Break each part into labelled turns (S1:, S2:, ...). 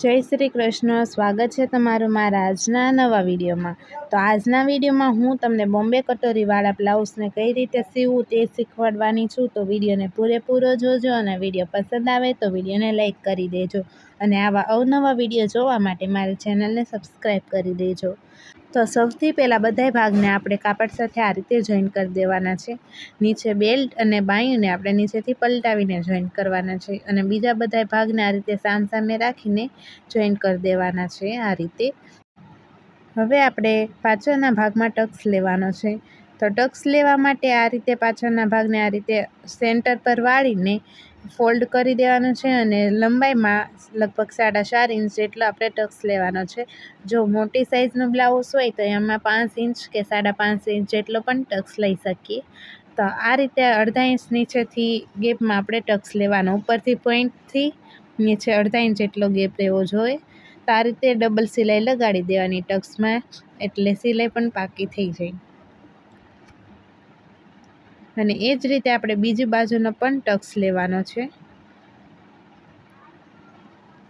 S1: જય શ્રી કૃષ્ણ. સ્વાગત છે તમારું મારા આજના નવા વિડીયોમાં. તો આજના વિડીયોમાં હું તમને બોમ્બે કટોરીવાળા બ્લાઉઝને કઈ રીતે સીવવું તે શીખવાડવાની છું. તો વિડીયોને પૂરેપૂરો જોજો અને વીડિયો પસંદ આવે તો વિડીયોને લાઇક કરી દેજો. અને આવા અવનવા વીડિયો જોવા માટે મારી ચેનલને સબસ્ક્રાઈબ કરી દેજો. તો સૌથી પહેલાં બધાય ભાગને આપણે કાપડ સાથે આ રીતે જોઈન કરી દેવાના છે. નીચે બેલ્ટ અને બાયુંને આપણે નીચેથી પલટાવીને જોઈન કરવાના છે અને બીજા બધાય ભાગને આ રીતે સામસામે રાખીને જોઈન કરી દેવાના છે આ રીતે. હવે આપણે પાછળના ભાગમાં ટક્સ લેવાનો છે. તો ટક્સ લેવા માટે આ રીતે પાછળના ભાગને આ રીતે સેન્ટર પર વાળીને ફોલ્ડ કરી દેવાનું છે અને લંબાઈમાં લગભગ સાડા ચાર ઇંચ જેટલો આપણે ટક્સ લેવાનો છે. જો મોટી સાઇઝનો બ્લાઉઝ હોય તો એમાં પાંચ ઇંચ કે સાડા પાંચ ઇંચ જેટલો પણ ટક્સ લઈ શકીએ. તો આ રીતે અડધા ઇંચ નીચેથી ગેપમાં આપણે ટક્સ લેવાનો. ઉપરથી પોઈન્ટથી નીચે અડધા ઇંચ જેટલો ગેપ રહેવો જોઈએ. તો આ રીતે ડબલ સિલાઈ લગાડી દેવાની ટક્સમાં, એટલે સિલાઈ પણ પાકી થઈ જાય. અને એ જ રીતે આપણે બીજી બાજુનો પણ ટક્સ લેવાનો છે.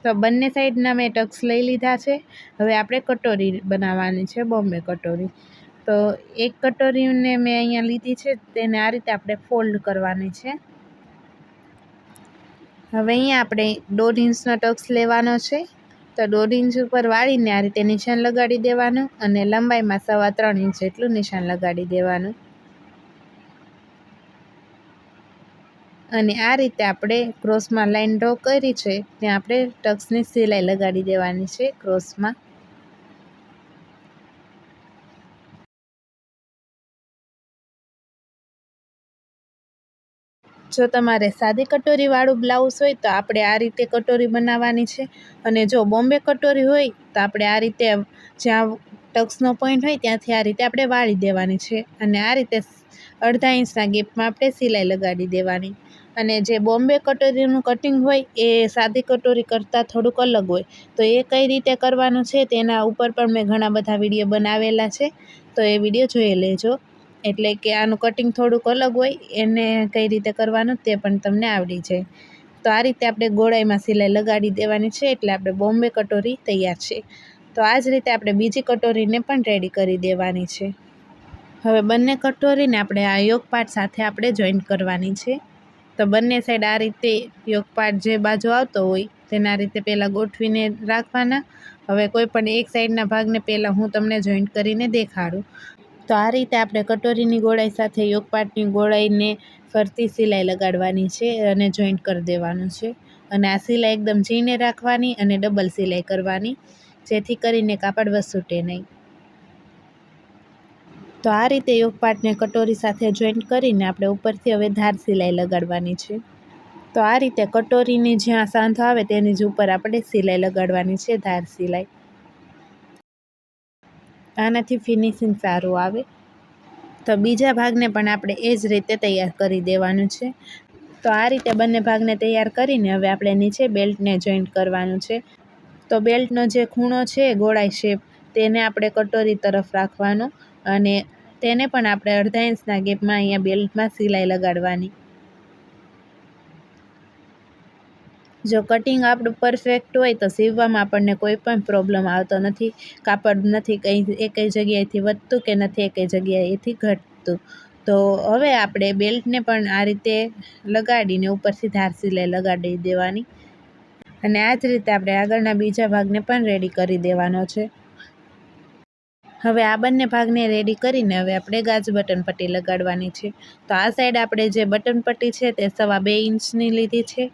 S1: તો બંને સાઈડના મેં ટક્સ લઈ લીધા છે. હવે આપણે કટોરી બનાવવાની છે, બોમ્બે કટોરી. તો એક કટોરીને મેં અહીંયા લીધી છે, તેને આ રીતે આપણે ફોલ્ડ કરવાની છે. હવે અહીંયા આપણે દોઢ ઇંચનો ટક્સ લેવાનો છે. તો દોઢ ઇંચ ઉપર વાળીને આ રીતે નિશાન લગાડી દેવાનું અને લંબાઈમાં સવા ત્રણ ઇંચ જેટલું નિશાન લગાડી દેવાનું. અને આ રીતે આપણે ક્રોસમાં લાઈન ડ્રો કરી છે, ત્યાં આપણે ટક્સની સિલાઈ લગાડી દેવાની છે ક્રોસમાં. જો તમારે સાદી કટોરીવાળું બ્લાઉઝ હોય તો આપણે આ રીતે કટોરી બનાવવાની છે, અને જો બોમ્બે કટોરી હોય તો આપણે આ રીતે જ્યાં ટક્સનો પોઈન્ટ હોય ત્યાંથી આ રીતે આપણે વાળી દેવાની છે, અને આ રીતે અડધા ઇંચના ગેપમાં આપણે સિલાઈ લગાડી દેવાની. અને જે બોમ્બે કટોરીનું કટિંગ હોય, એ સાદી કટોરી કરતાં થોડુંક અલગ હોય. તો એ કઈ રીતે કરવાનું છે તેના ઉપર પણ મેં ઘણા બધા વીડિયો બનાવેલા છે. તો એ વીડિયો જોઈ લેજો. એટલે કે આનું કટિંગ થોડુંક અલગ હોય, એને કઈ રીતે કરવાનું તે પણ તમને આવડી જાય. તો આ રીતે આપણે ગોળાઈમાં સિલાઈ લગાડી દેવાની છે, એટલે આપણે બોમ્બે કટોરી તૈયાર છે. તો આ જ રીતે આપણે બીજી કટોરીને પણ રેડી કરી દેવાની છે. હવે બંને કટોરીને આપણે આ યોગ પાર્ટ સાથે આપણે જોઈન્ટ કરવાની છે. તો બંને સાઈડ આ રીતે યોગપાટ જે બાજુ આવતો હોય તેના રીતે પહેલાં ગોઠવીને રાખવાના. હવે કોઈ પણ એક સાઈડના ભાગને પહેલાં હું તમને જોઈન્ટ કરીને દેખાડું. તો આ રીતે આપણે કટોરીની ગોળાઈ સાથે યોગપાટની ગોળાઈને ફરતી સિલાઈ લગાડવાની છે અને જોઈન્ટ કરી દેવાનું છે. અને આ સિલાઈ એકદમ ઝીણે રાખવાની અને ડબલ સિલાઈ કરવાની, જેથી કરીને કાપડ વસૂટે નહીં. તો આ રીતે યોગપાટને કટોરી સાથે જોઈન્ટ કરીને આપણે ઉપરથી હવે ધાર સિલાઈ લગાડવાની છે. તો આ રીતે કટોરીની જ્યાં સાંધો આવે તેની જ ઉપર આપણે સિલાઈ લગાડવાની છે, ધાર સિલાઈ. આનાથી ફિનિશિંગ સારું આવે. તો બીજા ભાગને પણ આપણે એ જ રીતે તૈયાર કરી દેવાનું છે. તો આ રીતે બંને ભાગને તૈયાર કરીને હવે આપણે નીચે બેલ્ટને જોઈન્ટ કરવાનું છે. તો બેલ્ટનો જે ખૂણો છે, ગોળાઈ શેપ તેને આપણે કટોરી તરફ રાખવાનો. અને તેને પણ આપણે અડધા ઇંચના ગેપમાં અહીંયા બેલ્ટમાં સિલાઈ લગાડવાની. જો કટિંગ આપણું પરફેક્ટ હોય તો સીવવામાં આપણને કોઈ પણ પ્રોબ્લેમ આવતો નથી, કાપડ નથી કંઈ, એકેય જગ્યાએથી વધતું કે નથી એકેય જગ્યાએથી ઘટતું. તો હવે આપણે બેલ્ટને પણ આ રીતે લગાડીને ઉપરથી ધાર સિલાઈ લગાડી દેવાની. અને આ જ રીતે આપણે આગળના બીજા ભાગને પણ રેડી કરી દેવાનો છે. હવે આ બંને ભાગને રેડી કરીને હવે આપણે ગાજ બટન પટ્ટી લગાડવાની છે. તો આ સાઈડ આપણે જે બટન પટ્ટી છે તે સવા બે ઇંચની લીધી છે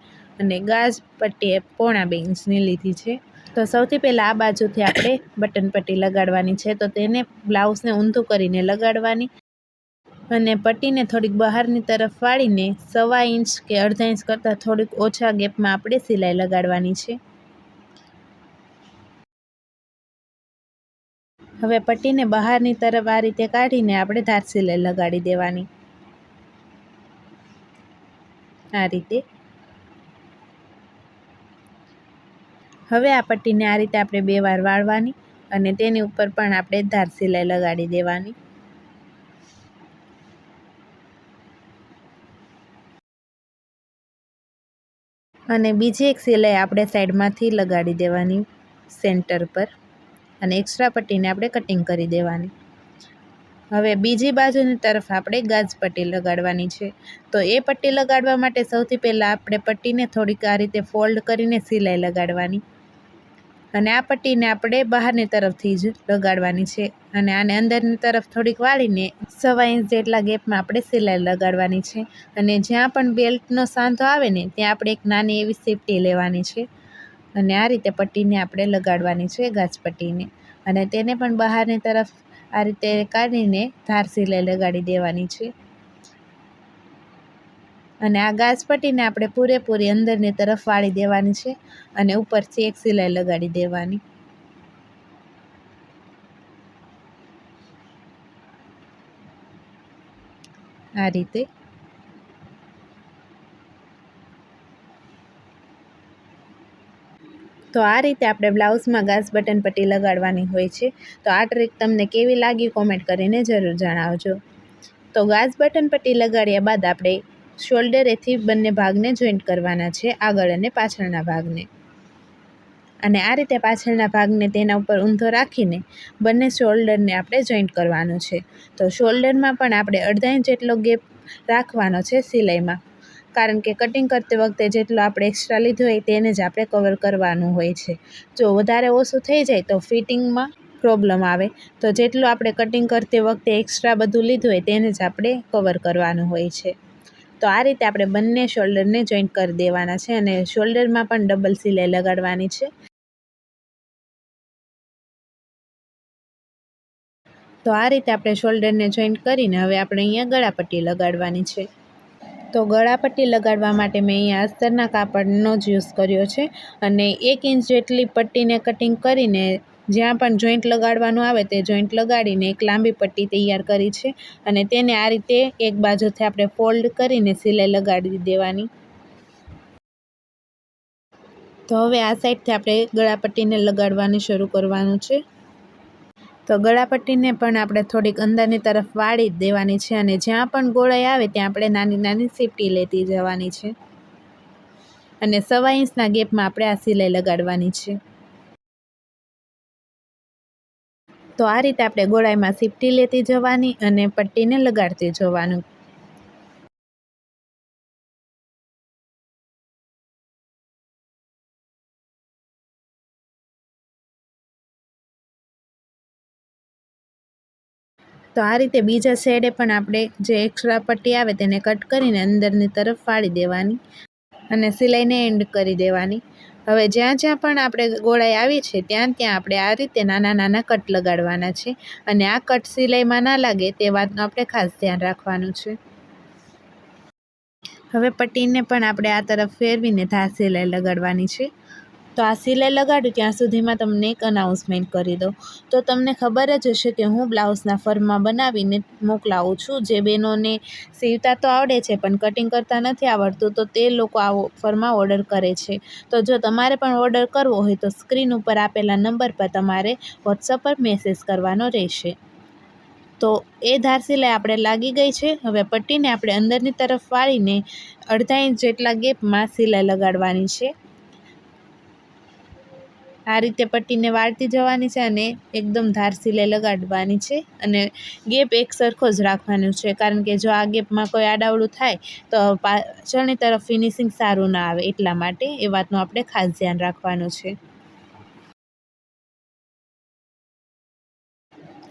S1: અને ગાજ પટ્ટી પોણા બે ઇંચની લીધી છે. તો સૌથી પહેલાં આ બાજુથી આપણે બટન પટ્ટી લગાડવાની છે. તો તેને બ્લાઉઝને ઊંધું કરીને લગાડવાની અને પટ્ટીને થોડીક બહારની તરફ વાળીને સવા ઇંચ કે અડધા ઇંચ કરતાં થોડીક ઓછા ગેપમાં આપણે સિલાઈ લગાડવાની છે. હવે પટ્ટીને બહારની તરફ આ રીતે કાઢીને આપણે ધાર સિલાઈ લગાડી દેવાની. આ રીતે. હવે આ પટ્ટીને આ રીતે આપણે બે વાર વાળવાની અને તેની ઉપર પણ આપણે ધાર સિલાઈ લગાડી દેવાની. અને બીજી એક સિલાઈ આપણે સાઈડમાંથી લગાડી દેવાની સેન્ટર પર. અને એક્સ્ટ્રા પટ્ટીને આપણે કટિંગ કરી દેવાની. હવે બીજી બાજુની તરફ આપણે ગાજ પટ્ટી લગાડવાની છે. તો એ પટ્ટી લગાડવા માટે સૌથી પહેલાં આપણે પટ્ટીને થોડીક આ રીતે ફોલ્ડ કરીને સિલાઈ લગાડવાની. અને આ પટ્ટીને આપણે બહારની તરફથી જ લગાડવાની છે. અને આને અંદરની તરફ થોડીક વાળીને સવા ઇંચ જેટલા ગેપમાં આપણે સિલાઈ લગાડવાની છે. અને જ્યાં પણ બેલ્ટનો સાંધો આવે ને, ત્યાં આપણે એક નાની એવી સેફટી લેવાની છે. અને આ રીતે પટ્ટીને આપણે લગાડવાની છે ઘાસપટ્ટીને અને તેને પણ બહારની તરફ આ રીતે કાઢીને ધાર સિલાઈ લગાડી દેવાની છે. અને આ ગાજપટ્ટીને આપણે પૂરેપૂરી અંદરની તરફ વાળી દેવાની છે અને ઉપરથી એક સિલાઈ લગાડી દેવાની. આ રીતે તો આ રીતે આપણે બ્લાઉઝમાં ગાસ બટન પટ્ટી લગાડવાની હોય છે. તો આ ટ્રીક તમને કેવી લાગી કોમેન્ટ કરીને જરૂર જણાવજો. તો ગાસ બટન પટ્ટી લગાડ્યા બાદ આપણે શોલ્ડરેથી બંને ભાગને જોઈન્ટ કરવાના છે, આગળ અને પાછળના ભાગને. અને આ રીતે પાછળના ભાગને તેના ઉપર ઊંધો રાખીને બંને શોલ્ડરને આપણે જોઈન્ટ કરવાનું છે. તો શોલ્ડરમાં પણ આપણે અડધા ઇંચ જેટલો ગેપ રાખવાનો છે સિલાઈમાં. કારણ કે કટિંગ કરતી વખતે જેટલો આપણે એક્સ્ટ્રા લીધું હોય તેને જ આપણે કવર કરવાનું હોય છે. જો વધારે ઓછું થઈ જાય તો ફિટિંગમાં પ્રોબ્લેમ આવે. તો જેટલું આપણે કટિંગ કરતી વખતે એક્સ્ટ્રા બધું લીધું હોય તેને જ આપણે કવર કરવાનું હોય છે. તો આ રીતે આપણે બંને શોલ્ડરને જોઈન્ટ કરી દેવાના છે અને શોલ્ડરમાં પણ ડબલ સિલાઈ લગાડવાની છે. તો આ રીતે આપણે શોલ્ડરને જોઈન્ટ કરીને હવે આપણે અહીંયા ગળાપટ્ટી લગાડવાની છે. તો ગળાપટ્ટી લગાડવા માટે મેં અહીંયા અસ્તરના કાપડનો જ યુઝ કર્યો છે અને એક ઇંચ જેટલી પટ્ટીને કટિંગ કરીને જ્યાં પણ જોઈન્ટ લગાડવાનું આવે તે જોઈન્ટ લગાડીને એક લાંબી પટ્ટી તૈયાર કરી છે અને તેને આ રીતે એક બાજુથી આપણે ફોલ્ડ કરીને સિલાઈ લગાડી દેવાની. તો હવે આ સાઈડથી આપણે ગળાપટ્ટીને લગાડવાની શરૂ કરવાનું છે. તો ગળાપટ્ટીને પણ આપણે થોડીક અંદરની તરફ વાળી જ દેવાની છે અને જ્યાં પણ ગોળાઈ આવે ત્યાં આપણે નાની નાની સીપટી લેતી જવાની છે. અને સવા ઇંચના ગેપમાં આપણે આ સિલાઈ લગાડવાની છે. તો આ રીતે આપણે ગોળાઈમાં સીપટી લેતી જવાની અને પટ્ટીને લગાડતી જવાનું. તો આ રીતે બીજા શેડે પણ આપણે જે એક્સ્ટ્રા પટ્ટી આવે તેને કટ કરીને અંદરની તરફ ફાળી દેવાની અને સિલાઈને એન્ડ કરી દેવાની. હવે જ્યાં જ્યાં પણ આપણે ગોળાઈ આવી છે, ત્યાં ત્યાં આપણે આ રીતે નાના નાના કટ લગાડવાના છે અને આ કટ સિલાઈમાં ના લાગે તે વાતનું આપણે ખાસ ધ્યાન રાખવાનું છે. હવે પટ્ટીને પણ આપણે આ તરફ ફેરવીને ધાર સિલાઈ લગાડવાની છે. તો આ સિલાઈ લગાડું ત્યાં સુધીમાં તમને એક અનાઉન્સમેન્ટ કરી દઉં. તો તમને ખબર જ હશે કે હું બ્લાઉઝના ફરમાં બનાવીને મોકલાવું છું. જે બહેનોને સીવતા તો આવડે છે, પણ કટિંગ કરતાં નથી આવડતું, તો તે લોકો આ ફરમાં ઓર્ડર કરે છે. તો જો તમારે પણ ઓર્ડર કરવો હોય તો સ્ક્રીન ઉપર આપેલા નંબર પર તમારે વોટ્સઅપ પર મેસેજ કરવાનો રહેશે. તો એ ધાર સિલાઈ આપણે લાગી ગઈ છે. હવે પટ્ટીને આપણે અંદરની તરફ વાળીને અડધા ઇંચ જેટલા ગેપમાં સિલાઈ લગાડવાની છે. આ રીતે પટ્ટીને વાળતી જવાની છે અને એકદમ ધાર સિલાઈ લગાડવાની છે. અને ગેપ એક સરખો જ રાખવાનો છે. કારણ કે જો આ ગેપમાં કોઈ આડાવડું થાય, તો પાછળની તરફ ફિનિશિંગ સારું ના આવે. એટલા માટે એ વાતનું આપણે ખાસ ધ્યાન રાખવાનું છે.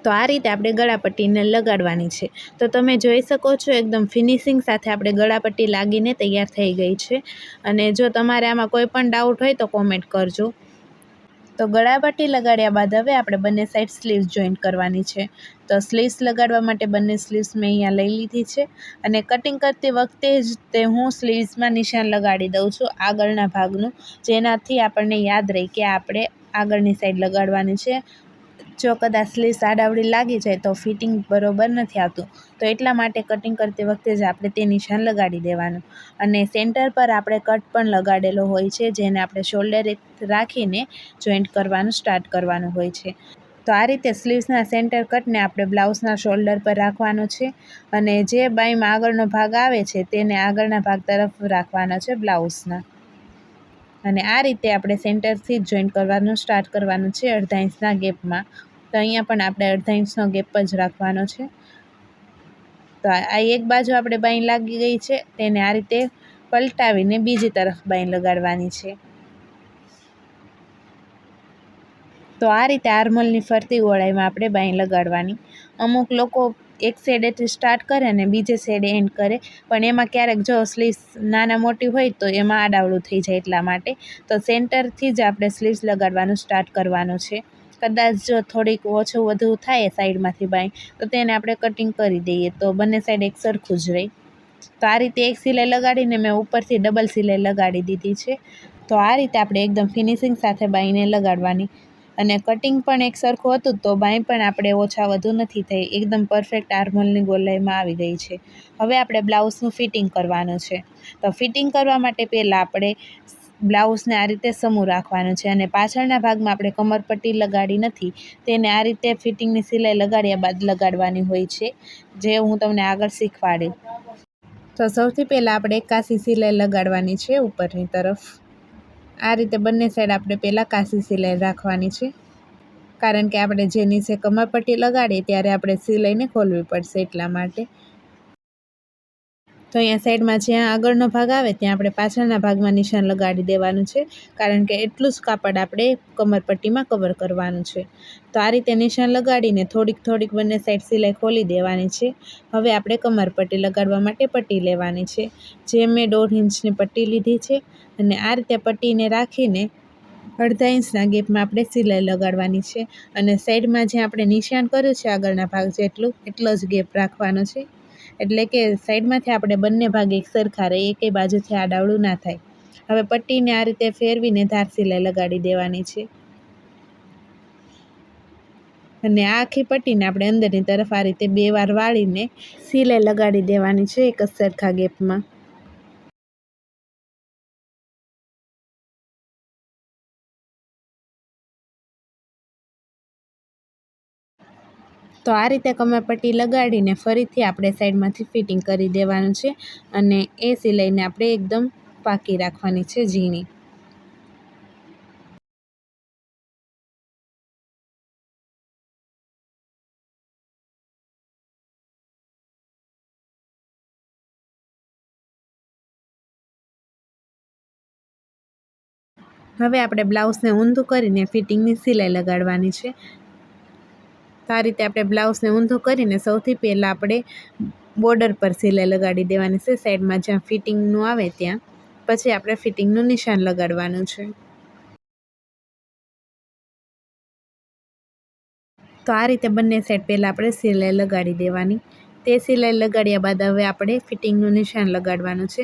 S1: તો આ રીતે આપણે ગળાપટ્ટીને લગાડવાની છે. તો તમે જોઈ શકો છો, એકદમ ફિનિશિંગ સાથે આપણે ગળાપટ્ટી લાગીને તૈયાર થઈ ગઈ છે. અને જો તમારે આમાં કોઈ પણ ડાઉટ હોય તો કોમેન્ટ કરજો. તો ગળાપટ્ટી લગાડ્યા બાદ હવે આપણે બંને સાઈડ સ્લીવ્સ જોઈન્ટ કરવાની છે. તો સ્લીવ્સ લગાડવા માટે બંને સ્લીવ્સ મેં અહીંયા લઈ લીધી છે અને કટિંગ કરતી વખતે જ તે હું સ્લીવ્સમાં નિશાન લગાડી દઉં છું આગળના ભાગનું. જેનાથી આપણને યાદ રહે કે આપણે આગળની સાઈડ લગાડવાની છે. જો કદાચ સ્લીવ્સ આડાવડી લાગી જાય તો ફિટિંગ બરોબર નથી આવતું. તો એટલા માટે કટિંગ કરતી વખતે જ આપણે તે નિશાન લગાડી દેવાનું. અને સેન્ટર પર આપણે કટ પણ લગાડેલો હોય છે, જેને આપણે શોલ્ડર રાખીને જોઈન્ટ કરવાનું સ્ટાર્ટ કરવાનું હોય છે. તો આ રીતે સ્લીવ્સના સેન્ટર કટને આપણે બ્લાઉઝના શોલ્ડર પર રાખવાનો છે અને જે બાઈમાં આગળનો ભાગ આવે છે તેને આગળના ભાગ તરફ રાખવાનો છે બ્લાઉઝના. અને આ રીતે આપણે સેન્ટરથી જ જોઈન્ટ કરવાનું સ્ટાર્ટ કરવાનું છે અડધા ઇંચના ગેપમાં. તો અહીંયા પણ આપણે અડધા ઇંચનો ગેપ જ રાખવાનો છે. તો આ એક બાજુ આપણે બાઈ લાગી ગઈ છે, તેને આ રીતે પલટાવીને બીજી તરફ બાઈ લગાડવાની છે. તો આ રીતે આર્મલની ફરતી ગોળાઈમાં આપણે બાઈ લગાડવાની. અમુક લોકો એક સાઈડેથી સ્ટાર્ટ કરે ને બીજે સાઈડે એન્ડ કરે, પણ એમાં ક્યારેક જો સ્લીવ્સ નાના મોટી હોય તો એમાં આડાવડું થઈ જાય એટલા માટે. તો સેન્ટરથી જ આપણે સ્લીવ્સ લગાડવાનું સ્ટાર્ટ કરવાનું છે. કદાચ જો થોડીક ઓછું વધુ થાય સાઈડમાંથી બાય, તો તેને આપણે કટિંગ કરી દઈએ. તો બંને સાઈડ એક સરખું જ રહે. તો આ રીતે એક સિલાઈ લગાડીને મેં ઉપરથી ડબલ સિલાઈ લગાડી દીધી છે. તો આ રીતે આપણે એકદમ ફિનિશિંગ સાથે બાઈને લગાડવાની. અને કટિંગ પણ એક સરખું હતું, તો બાઈ પણ આપણે ઓછા વધુ નથી થઈ. એકદમ પરફેક્ટ આર્મલની ગોલાઈમાં આવી ગઈ છે. હવે આપણે બ્લાઉઝનું ફિટિંગ કરવાનું છે. તો ફિટિંગ કરવા માટે પહેલાં આપણે બ્લાઉઝને આ રીતે સમૂહ રાખવાનું છે અને પાછળના ભાગમાં આપણે કમરપટ્ટી લગાડી નથી તેને આ રીતે ફિટિંગની સિલાઈ લગાડ્યા બાદ લગાડવાની હોય છે, જે હું તમને આગળ શીખવાડી. તો સૌથી પહેલાં આપણે કાસી સિલાઈ લગાડવાની છે ઉપરની તરફ. આ રીતે બંને સાઈડ આપણે પહેલાં કાસી સિલાઈ રાખવાની છે, કારણ કે આપણે જે નીચે કમરપટ્ટી લગાડીએ ત્યારે આપણે સિલાઈને ખોલવી પડશે એટલા માટે. તો અહીંયા સાઈડમાં જ્યાં આગળનો ભાગ આવે, ત્યાં આપણે પાછળના ભાગમાં નિશાન લગાડી દેવાનું છે. કારણ કે એટલું જ કાપડ આપણે કમરપટ્ટીમાં કવર કરવાનું છે. તો આ રીતે નિશાન લગાડીને થોડીક થોડીક બંને સાઈડ સિલાઈ ખોલી દેવાની છે. હવે આપણે કમરપટ્ટી લગાડવા માટે પટ્ટી લેવાની છે. જે મેં દોઢ ઇંચની પટ્ટી લીધી છે અને આ રીતે પટ્ટીને રાખીને અડધા ઇંચના ગેપમાં આપણે સિલાઈ લગાડવાની છે. અને સાઈડમાં જે આપણે નિશાન કર્યું છે આગળના ભાગ જેટલું, એટલો જ ગેપ રાખવાનો છે. એટલે કે સાઈડમાંથી આપણે બંને ભાગ એક સરખા રહે, એકેય બાજુથી આડાવડું ના થાય. હવે પટ્ટીને આ રીતે ફેરવીને ધાર સિલાઈ લગાડી દેવાની છે. અને આ આખી પટ્ટીને આપણે અંદરની તરફ આ રીતે બે વાર વાળીને સિલાઈ લગાડી દેવાની છે એક જ સરખા ગેપમાં. તો આ રીતે કમરપટ્ટી લગાડીને ફરીથી આપણે સાઈડમાંથી ફિટિંગ કરી દેવાનું છે અને એ સિલાઈને આપણે એકદમ પાકી રાખવાની છે ઝીણી. હવે આપણે બ્લાઉઝને ઊંધું કરીને ફિટિંગની સિલાઈ લગાડવાની છે. તો આ રીતે આપણે બ્લાઉઝને ઊંધું કરીને સૌથી પહેલાં આપણે બોર્ડર પર સિલાઈ લગાડી દેવાની છે. સાઈડમાં જ્યાં ફિટિંગનું આવે ત્યાં. પછી આપણે ફિટિંગનું નિશાન લગાડવાનું છે. તો આ રીતે બંને સાઈડ પહેલાં આપણે સિલાઈ લગાડી દેવાની. તે સિલાઈ લગાડ્યા બાદ હવે આપણે ફિટિંગનું નિશાન લગાડવાનું છે.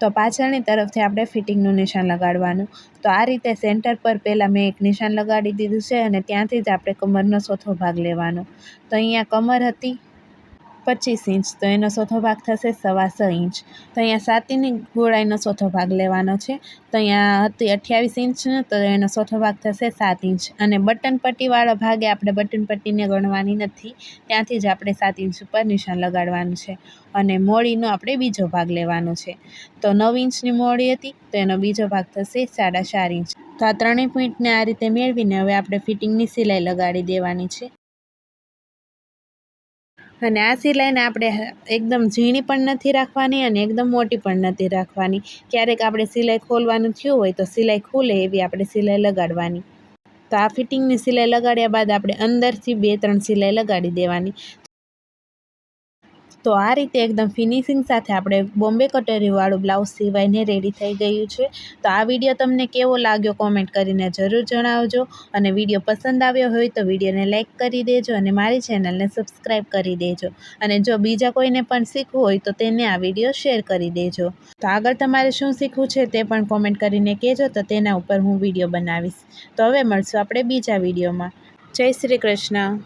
S1: તો પાછળની તરફથી આપણે ફિટિંગનું નિશાન લગાડવાનું. તો આ રીતે સેન્ટર પર પહેલાં મેં એક નિશાન લગાડી દીધું છે અને ત્યાંથી જ આપણે કમરનો ચોથો ભાગ લેવાનો. તો અહીંયા કમર હતી પચીસ ઇંચ, તો એનો ચોથો ભાગ થશે સવા છ ઇંચ. તો અહીંયા સાતીની ગોળાઈનો ચોથો ભાગ લેવાનો છે. તો અહીંયા હતી અઠ્યાવીસ ઇંચ, તો એનો ચોથો ભાગ થશે સાત ઇંચ. અને બટન પટ્ટીવાળો ભાગે આપણે બટન પટ્ટીને ગણવાની નથી. ત્યાંથી જ આપણે સાત ઇંચ ઉપર નિશાન લગાડવાનું છે. અને મોળીનો આપણે બીજો ભાગ લેવાનો છે. તો નવ ઇંચની મોળી હતી, તો એનો બીજો ભાગ થશે સાડા ચાર ઇંચ. તો આ ત્રણેય પોઈન્ટને આ રીતે મેળવીને હવે આપણે ફિટિંગની સિલાઈ લગાડી દેવાની છે. અને આ સિલાઈને આપણે એકદમ ઝીણી પણ નથી રાખવાની અને એકદમ મોટી પણ નથી રાખવાની. ક્યારેક આપણે સિલાઈ ખોલવાનું થયું હોય તો સિલાઈ ખુલે એવી આપણે સિલાઈ લગાડવાની. તો આ ફિટિંગની સિલાઈ લગાડ્યા બાદ આપણે અંદરથી બે ત્રણ સિલાઈ લગાડી દેવાની. તો આ રીતે એકદમ ફિનિશિંગ સાથે આપણે બોમ્બે કટોરીવાળું બ્લાઉઝ સિવાયને રેડી થઈ ગયું છે. તો આ વીડિયો તમને કેવો લાગ્યો કોમેન્ટ કરીને જરૂર જણાવજો. અને વીડિયો પસંદ આવ્યો હોય તો વિડીયોને લાઇક કરી દેજો અને મારી ચેનલને સબસ્ક્રાઈબ કરી દેજો. અને જો બીજા કોઈને પણ શીખવું હોય તો તેને આ વીડિયો શેર કરી દેજો. તો આગળ તમારે શું શીખવું છે તે પણ કોમેન્ટ કરીને કહેજો તો તેના ઉપર હું વીડિયો બનાવીશ. તો હવે મળશું આપણે બીજા વિડીયોમાં. જય શ્રી કૃષ્ણ.